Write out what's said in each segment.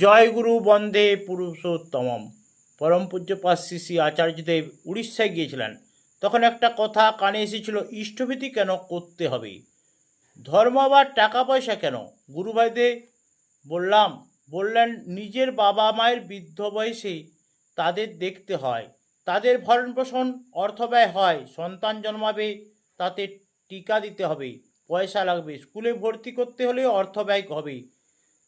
জয়গুরু বন্দে পুরুষোত্তমম। পরম পূজ্যপাদ শ্রী শ্রী আচার্যদেব উড়িষ্যায় গিয়েছিলেন। তখন একটা কথা কানে এসেছিল, ইষ্টভীতি কেন করতে হবে? ধর্ম আবার টাকা পয়সা কেন? গুরুভাইদের বললাম, বললেন নিজের বাবা মায়ের বৃদ্ধ বয়সে তাদের দেখতে হয়। তাদের ভরণ পোষণ অর্থ ব্যয় হয়। সন্তান জন্মাবে, তাতে টিকা দিতে হবে, পয়সা লাগবে। স্কুলে ভর্তি করতে হলে অর্থ ব্যয় হবে।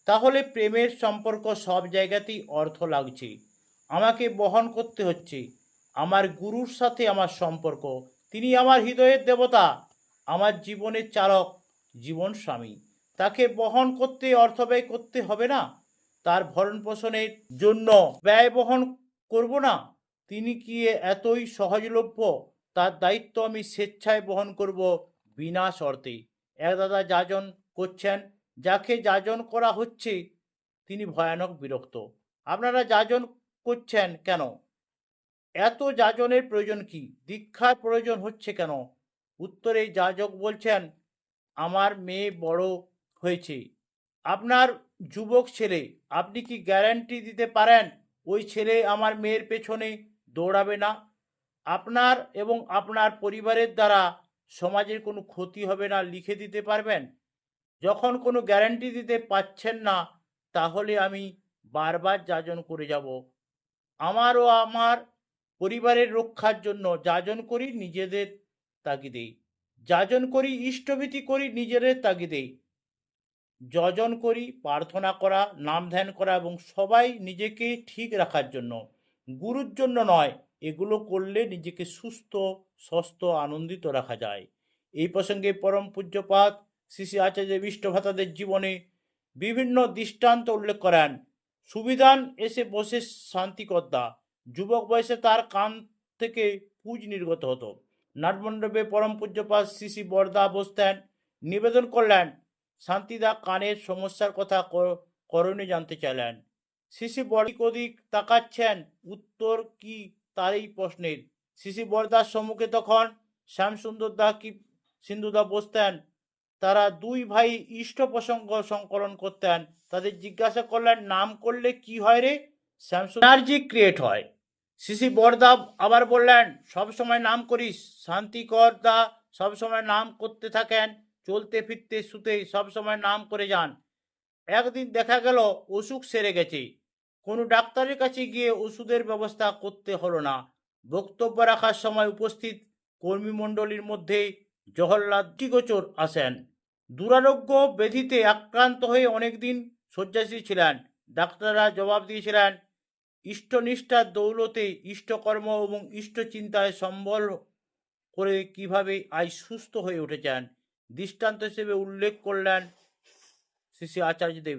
তাহলে প্রেমের সম্পর্ক সব জায়গাতেই অর্থ লাগছে। আমাকে বহন করতে হচ্ছে। আমার গুরুর সাথে আমার সম্পর্ক। তিনি আমার হৃদয়ের দেবতা। আমার জীবনের চালক, জীবন স্বামী। তাকে বহন করতে, অর্থ ব্যয় করতে হবে না। তার ভরণ পোষণের জন্য ব্যয় বহন করব না। তিনি কি এতই সহজলভ্য? তার দায়িত্ব আমি স্বেচ্ছায় বহন করব বিনা শর্তে এক দাদা যাজন করছেন যাকে যাজন করা হচ্ছে, তিনি ভয়ানক বিরক্ত। আপনারা যাজন করছেন কেন? এত যাজনের প্রয়োজন কি? দীক্ষার প্রয়োজন হচ্ছে কেন? উত্তরে যাজক বলছেন, আমার মেয়ে বড় হয়েছে। আপনার যুবক ছেলে, আপনি কি গ্যারান্টি দিতে পারেন ওই ছেলে আমার মেয়ের পেছনে দৌড়াবে না? আপনার এবং আপনার পরিবারের দ্বারা সমাজের কোনো ক্ষতি হবে না লিখে দিতে পারবেন? যখন কোনো গ্যারান্টি দিতে পাচ্ছেন না, তাহলে আমি বারবার যাজন করে যাব। আমার ও আমার পরিবারের রক্ষার জন্য যাজন করি, নিজেদের তাগিদেই যাজন করি, ইষ্টভীতি করি, নিজেদের তাগিদেই যজন করি, প্রার্থনা করা, নাম ধ্যান করা এবং সবাই নিজেকে ঠিক রাখার জন্য। গুরুর জন্য নয়, এগুলো করলে নিজেকে সুস্থ স্বস্থ আনন্দিত রাখা যায়। এই প্রসঙ্গে পরম পূজ্যপাত শ্রী শ্রী আচার্য বিষ্ণভাতাদের জীবনে বিভিন্ন দৃষ্টান্ত উল্লেখ করেন। সুবিধান এসে বসে শান্তিকর্তা। যুবক বয়সে তার কান থেকে পুজ নির্গত হতো। নাটমণ্ডপে পরম পূজ্যপাত শ্রী শ্রী বরদা বসতেন। নিবেদন করলেন, শান্তিদা কানের সমস্যার কথা কর- করণে জানতে চাইলেন। শিশি বড়িক ওদিক তাকাচ্ছেন? উত্তর কি তার এই প্রশ্নের শিশি বরদার সম্মুখে তখন শ্যামসুন্দর দা কি সিন্ধুদা বসতেন? তারা দুই ভাই ইষ্ট প্রসঙ্গ সংকলন করতেন তাদের জিজ্ঞাসা করলেন, নাম করলে কি হয় রে? এনার্জি ক্রিয়েট হয়। শিশি বরদা আবার বললেন, সব সময় নাম করিস শান্তিকর দা, সব সময় নাম করতে থাকেন, চলতে ফিরতে শুতে সব সময় নাম করে যান। একদিন দেখা গেল, অসুখ সেরে গেছে। কোনো ডাক্তারের কাছে গিয়ে ওষুধের ব্যবস্থা করতে হলো না। বক্তব্য রাখার সময় উপস্থিত কর্মীমণ্ডলীর মধ্যে জহরলাল গোচর আসেন। দুরারোগ্য ব্যাধিতে আক্রান্ত হয়ে অনেকদিন শয্যাশী ছিলেন। ডাক্তাররা জবাব দিয়েছিলেন ইষ্টনিষ্ঠার দৌলতে ইষ্টকর্ম এবং ইষ্টচিন্তায় সম্বল করে কীভাবে আজ সুস্থ হয়ে উঠেছেন? দৃষ্টান্ত হিসেবে উল্লেখ করলেন শ্রী শ্রী আচার্যদেব।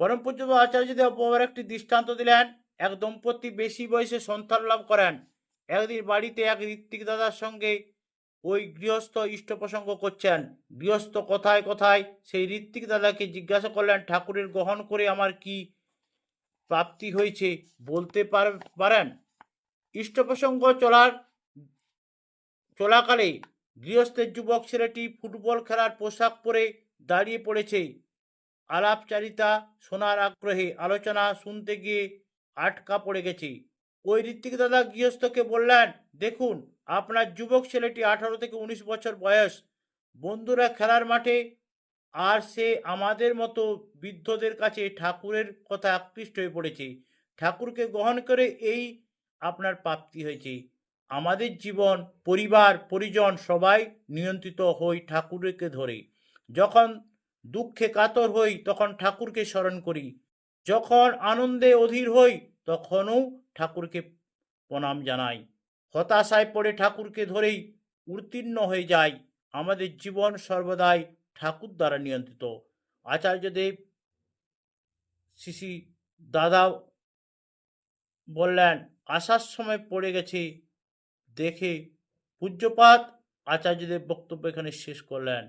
পরম পূজ্য আচার্যদেব অপর একটি দৃষ্টান্ত দিলেন, এক দম্পতি বেশি বয়সে সন্তান লাভ করেন। একদিন বাড়িতে এক ঋত্বিক দাদার সঙ্গে ওই গৃহস্থ ইষ্ট প্রসঙ্গ করছেন। গৃহস্থ কথায় কথায়? সেই ঋত্বিক দাদাকে জিজ্ঞাসা করলেন, ঠাকুরের গ্রহণ করে আমার কি প্রাপ্তি হয়েছে বলতে পার- পারেন? ইষ্ট প্রসঙ্গ চলার, চলাকালে গৃহস্থের যুবক ছেলেটি ফুটবল খেলার পোশাক পরে দাঁড়িয়ে পড়েছে। আলাপচারিতা শোনার আগ্রহে আলোচনা শুনতে গিয়ে আটকা পড়ে গেছে। ওই ঋত্বিক দাদা গৃহস্থকে বললেন, দেখুন, আপনার যুবক ছেলেটি আঠারো থেকে উনিশ বছর বয়স। বন্ধুরা খেলার মাঠে, আর সে আমাদের মতো বৃদ্ধদের কাছে ঠাকুরের কথা আকৃষ্ট হয়ে পড়েছে। ঠাকুরকে গ্রহণ করে এই আপনার প্রাপ্তি হয়েছে। আমাদের জীবন, পরিবার, পরিজন সবাই নিয়ন্ত্রিত হই ঠাকুরকে ধরে। যখন দুঃখে কাতর হই, তখন ঠাকুরকে স্মরণ করি। যখন আনন্দে অধীর হই তখনও ঠাকুরকে প্রণাম জানাই। হতাশায় পড়ে ঠাকুরকে ধরেই উত্তীর্ণ হয়ে যায় আমাদের জীবন সর্বদাই ঠাকুর দ্বারা নিয়ন্ত্রিত। আচার্যদেব শিশি দাদা বললেন, আসার সময় পড়ে গেছে, দেখে পূজ্যপাত আচার্যদেব বক্তব্য এখানে শেষ করলেন।